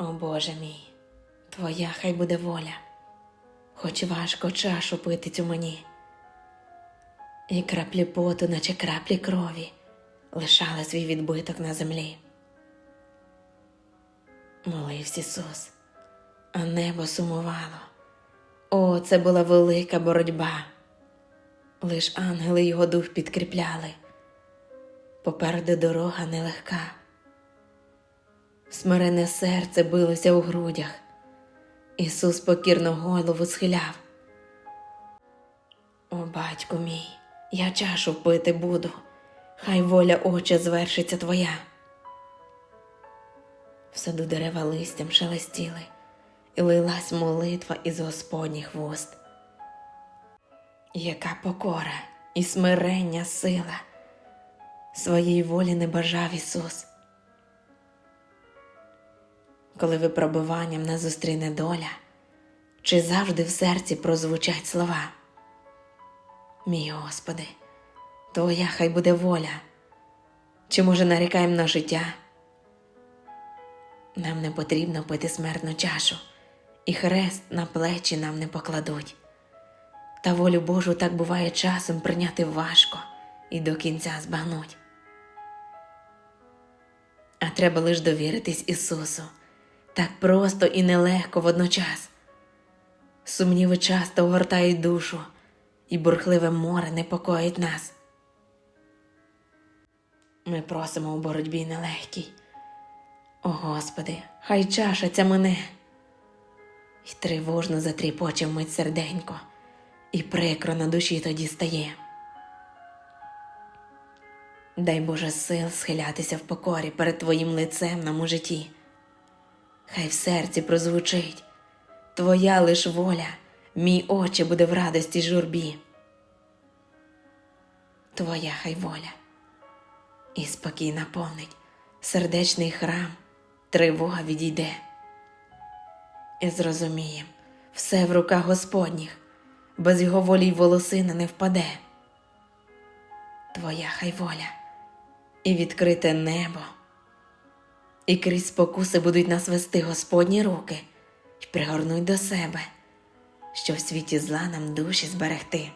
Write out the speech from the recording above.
О Боже мій, Твоя хай буде воля, хоч важко чашу пити цю мені. І краплі поту, наче краплі крові, лишали свій відбиток на землі. Молився Ісус, а небо сумувало. О, це була велика боротьба. Лиш ангели його дух підкріпляли. Попереду дорога нелегка. Смирене серце билося у грудях. Ісус покірно голову схиляв. О, батько мій, я чашу пити буду, хай воля Отче звершиться твоя. В саду дерева листям шелестіли, і лилась молитва із Господніх вуст. Яка покора і смирення сила, своєї волі не бажав Ісус. Коли випробуванням нас зустріне доля, чи завжди в серці прозвучать слова? Мій Господи, Твоя хай буде воля, чи може нарікаємо на життя? Нам не потрібно пити смертну чашу, і хрест на плечі нам не покладуть. Та волю Божу так буває часом прийняти важко і до кінця збагнуть. А треба лиш довіритись Ісусу, так просто і нелегко водночас. Сумніви часто огортають душу, і бурхливе море непокоїть нас. Ми просимо у боротьбі нелегкій. О Господи, хай чаша ця мене. І тривожно затріпоче вмить серденько, і прикро на душі тоді стає. Дай Боже сил схилятися в покорі перед Твоїм лицем на житті. Хай в серці прозвучить. Твоя лиш воля, мій очі буде в радості журбі. Твоя хай воля. І спокій наповнить. Сердечний храм, тривога відійде. І зрозумієм, все в руках Господніх, без його волі й волосина не впаде. Твоя хай воля, і відкрите небо, і крізь спокуси будуть нас вести Господні руки й пригорнуть до себе, що в світі зла нам душі зберегти.